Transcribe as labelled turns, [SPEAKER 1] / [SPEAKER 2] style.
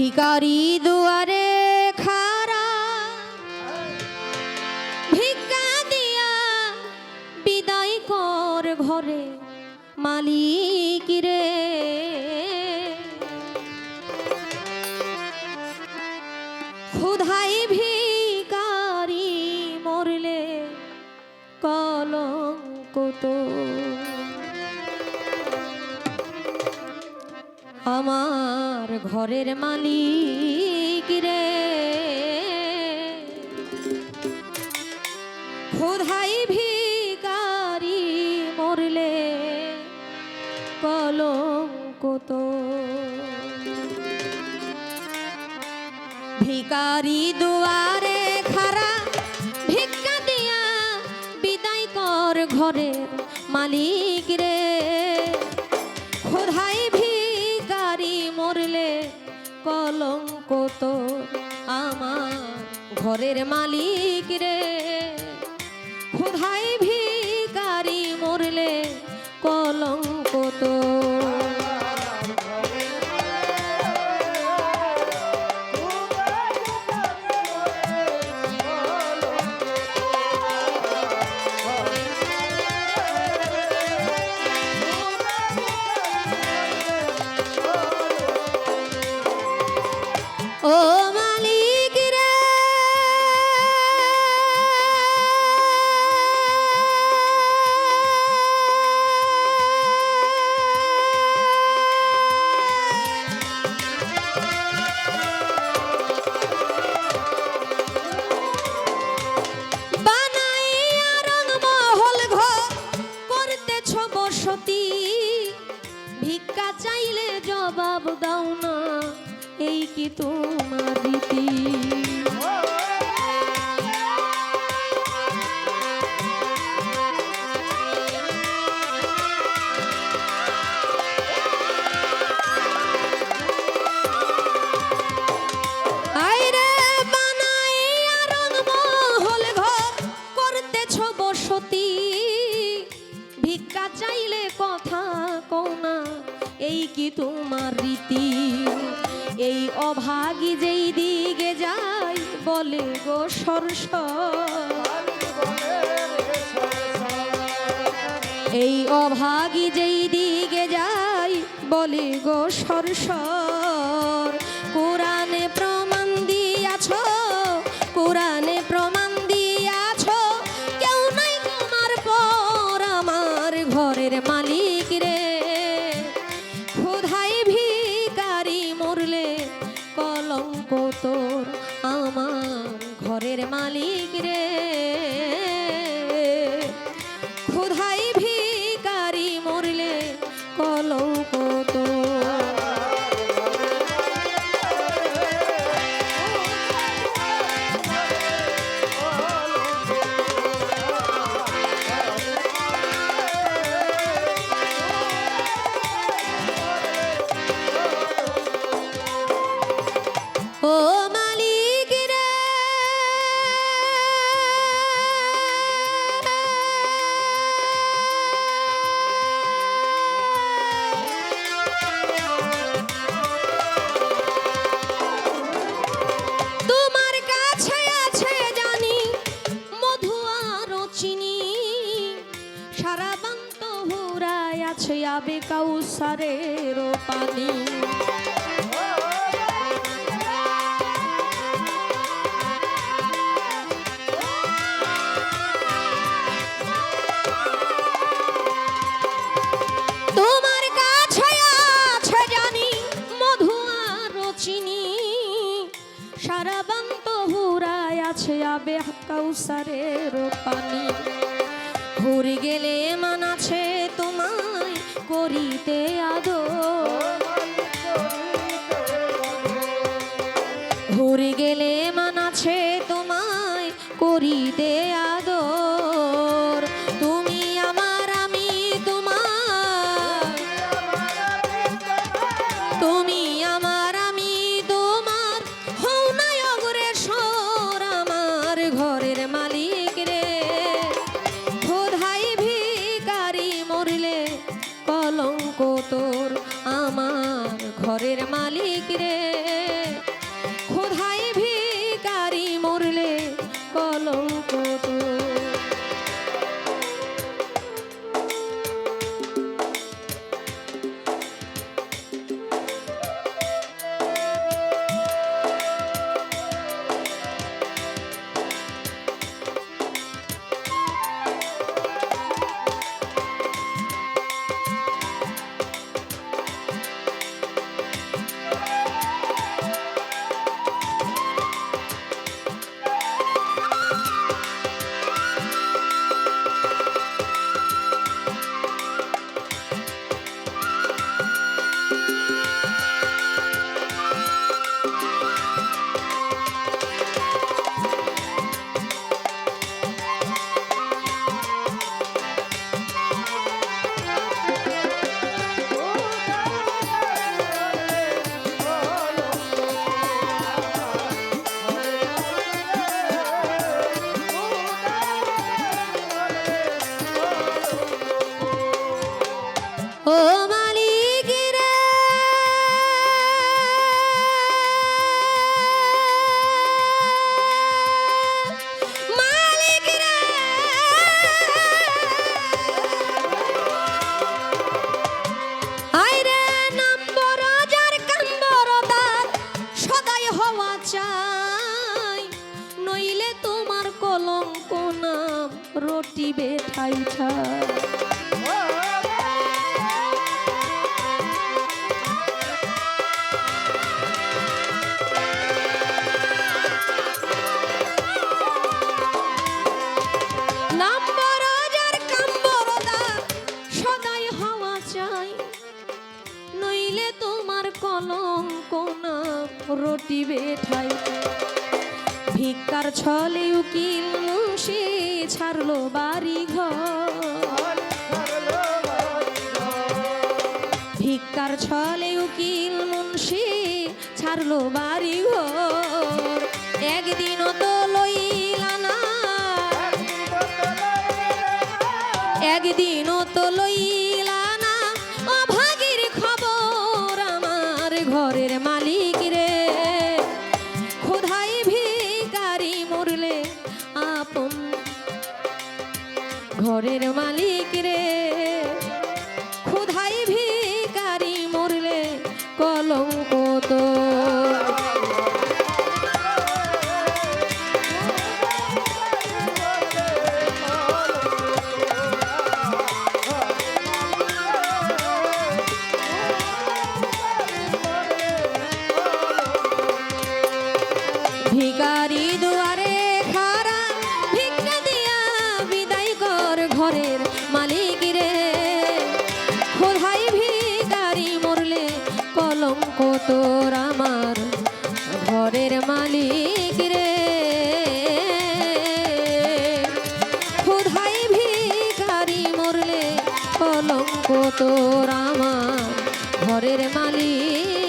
[SPEAKER 1] ভিকারি দুয়ারে খারা ভিক্ষা দিয়া বিদায় কর ঘরে মালিক রে। ক্ষুধাই ভিকারি আমার ঘরের মালিক রে। খোধাই ভিকারি মরলে কলঙ্ক তো। ভিকারি দুয়ারে খারা ভিক্ষা দিয়া বিদায় কর ঘরের মালিক। ঘরের মালিক রে। খুধাই ভিকারি মরলে কলঙ্ক চাইলে জবাব দাও না এই কি তোমার রীতি? এই কি তোমার রীতি? এই অভাগী যেই দিকে যাই বলে গো সরস এই অভাগী যেই দিকে যাই বলে গো সরসর কোরআনে তোর? আমার ঘরের মালিক রে। আছে আবে কাউসারের পানি। তোমার কাছে আছে জানি, মধু আর চিনি। সারা বান্ত হুরায় আছে আবে কাউসারের পানি। ঘুরে গেলে মান আছে করিতে আদো কলঙ্ক হওয়া চাই নইলে তোমার কলঙ্ক নাম রটিবে ঠাই ঠাই ছলে উকিল মুন্সি ছাড়লো বাড়ি ঘর ভিক্ষার ছলে উকিল মুন্সি ছাড়লো বাড়ি ঘর একদিনও তো লইলা না। একদিনও তো লইলা ঘরের মালিক রে ক্ষুধাই ভিকারি তোর আমার ঘরের মালিক রে। ক্ষুধাই ভিকারি মরলে কলঙ্ক তোর আমার ঘরের মালিক